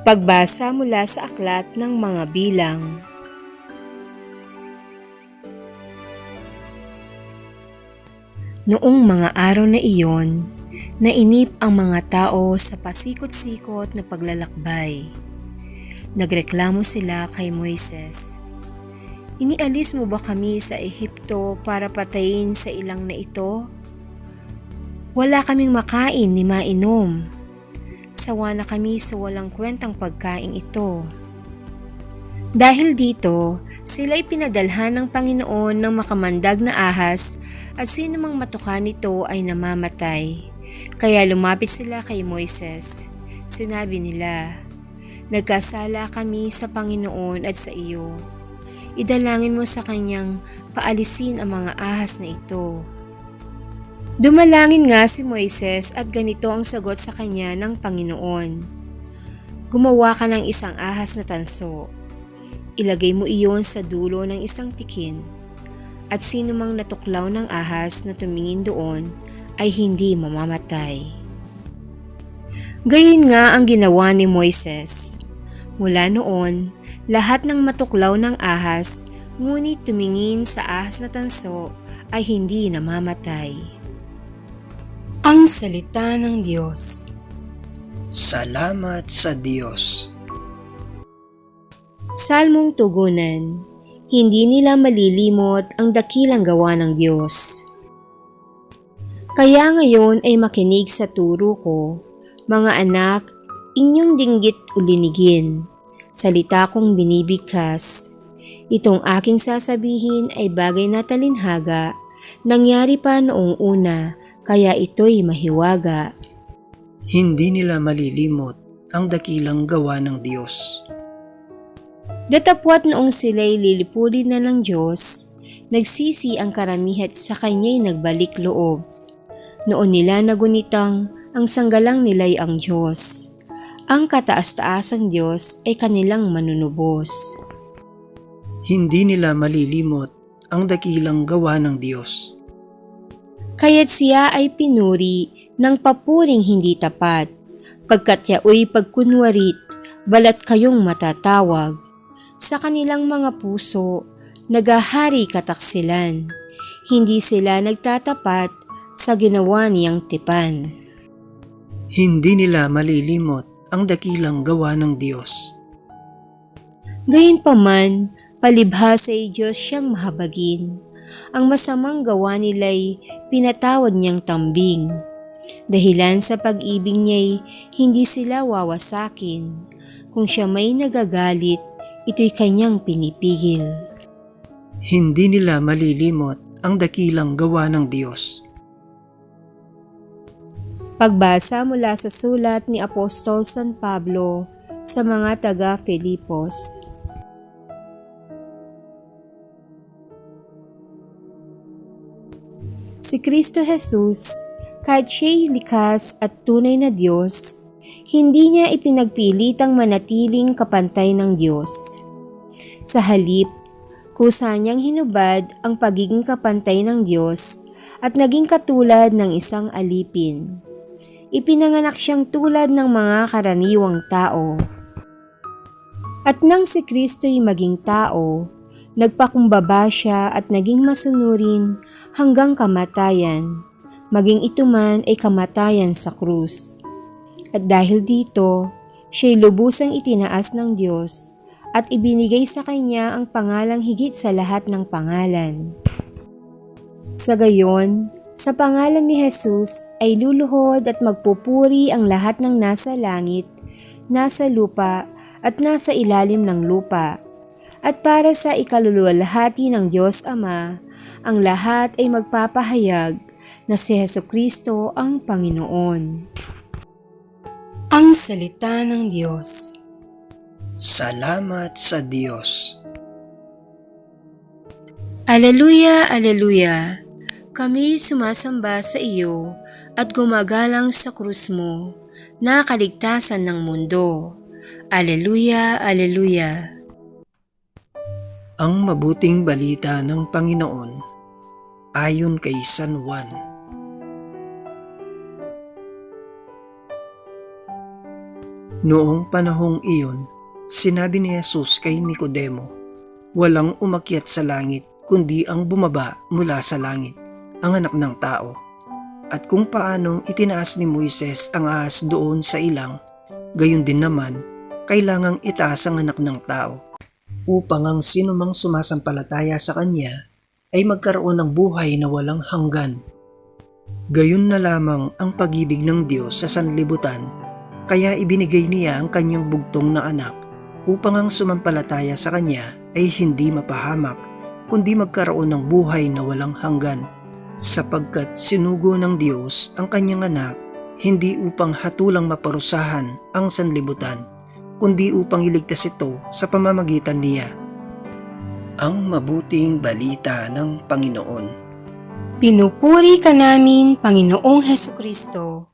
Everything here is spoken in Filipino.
Pagbasa mula sa aklat ng mga bilang. Noong mga araw na iyon, nainip ang mga tao sa pasikot-sikot na paglalakbay. Nagreklamo sila kay Moises. Inialis mo ba kami sa Ehipto para patayin sa ilang na ito? Wala kaming makain ni mainom. Sawa na kami sa walang kwentang pagkain ito. Dahil dito, sila pinadalhan ng Panginoon ng makamandag na ahas at sino mang matuka nito ay namamatay. Kaya lumapit sila kay Moises. Sinabi nila, Nagkasala kami sa Panginoon at sa iyo. Idalangin mo sa kanyang paalisin ang mga ahas na ito. Dumalangin nga si Moises at ganito ang sagot sa kanya ng Panginoon. Gumawa ka ng isang ahas na tanso. Ilagay mo iyon sa dulo ng isang tikin. At sino mang natuklaw ng ahas na tumingin doon ay hindi mamamatay. Gayon nga ang ginawa ni Moises. Mula noon, lahat ng matuklaw ng ahas, ngunit tumingin sa ahas na tanso ay hindi namamatay. Ang Salita ng Diyos Salamat sa Diyos. Salmong Tugunan Hindi nila malilimot ang dakilang gawa ng Diyos. Kaya ngayon ay makinig sa turo ko, mga anak, inyong dinggit ulinigin, salita kong binibigkas. Itong aking sasabihin ay bagay na talinhaga, nangyari pa noong una, kaya ito'y mahiwaga. Hindi nila malilimot ang dakilang gawa ng Diyos. Datapwat noong sila'y lilipulin na ng Diyos, nagsisi ang karamihat sa kanya'y nagbalik loob. Noon nila nagunitang ang sanggalang nila'y ang Diyos. Ang kataas-taasang Diyos ay kanilang manunubos. Hindi nila malilimot ang dakilang gawa ng Diyos. Kaya't siya ay pinuri ng papuring hindi tapat, pagkat yaoy pagkunwarit, balat kayong matatawag. Sa kanilang mga puso, nagahari kataksilan. Hindi sila nagtatapat sa ginawa niyang tipan. Hindi nila malilimot ang dakilang gawa ng Diyos. Gayunpaman, palibhasa ay Diyos siyang mahabagin. Ang masamang gawa nila'y pinatawad niyang tambing. Dahilan sa pag-ibig niya'y hindi sila wawasakin. Kung siya may nagagalit, ito'y kanyang pinipigil. Hindi nila malilimot ang dakilang gawa ng Diyos. Pagbasa mula sa sulat ni Apostol San Pablo sa mga taga Si Kristo Jesus, kahit siya'y likas at tunay na Diyos, hindi niya ipinagpilitang manatiling kapantay ng Diyos. Sa halip, kusa niyang hinubad ang pagiging kapantay ng Diyos at naging katulad ng isang alipin. Ipinanganak siyang tulad ng mga karaniwang tao. At nang si Kristo'y maging tao, nagpakumbaba siya at naging masunurin hanggang kamatayan, maging ito man ay kamatayan sa krus. At dahil dito, siya'y lubusang itinaas ng Diyos at ibinigay sa kanya ang pangalang higit sa lahat ng pangalan. Sa gayon, sa pangalan ni Jesus ay luluhod at magpupuri ang lahat ng nasa langit, nasa lupa at nasa ilalim ng lupa. At para sa ikaluluwalhati ng Diyos Ama, ang lahat ay magpapahayag na si Heso Kristo ang Panginoon. Ang Salita ng Diyos Salamat sa Diyos. Aleluya, Aleluya! Kami sumasamba sa iyo at gumagalang sa krus mo, na kaligtasan ng mundo. Aleluya, Aleluya! Ang mabuting balita ng Panginoon ayon kay San Juan. Noong panahong iyon, sinabi ni Jesus kay Nicodemo, Walang umakyat sa langit kundi ang bumaba mula sa langit, ang anak ng tao. At kung paanong itinaas ni Moises ang ahas doon sa ilang, gayon din naman, kailangang itaas ang anak ng tao upang ang sinumang sumasampalataya sa kanya ay magkaroon ng buhay na walang hanggan. Gayon na lamang ang pag-ibig ng Diyos sa sanlibutan, kaya ibinigay niya ang kanyang bugtong na anak upang ang sumampalataya sa kanya ay hindi mapahamak, kundi magkaroon ng buhay na walang hanggan. Sapagkat sinugo ng Diyos ang kanyang anak hindi upang hatulang maparusahan ang sanlibutan, kundi upang iligtas ito sa pamamagitan niya. Ang mabuting balita ng Panginoon. Pinupuri ka namin, Panginoong Heso Kristo.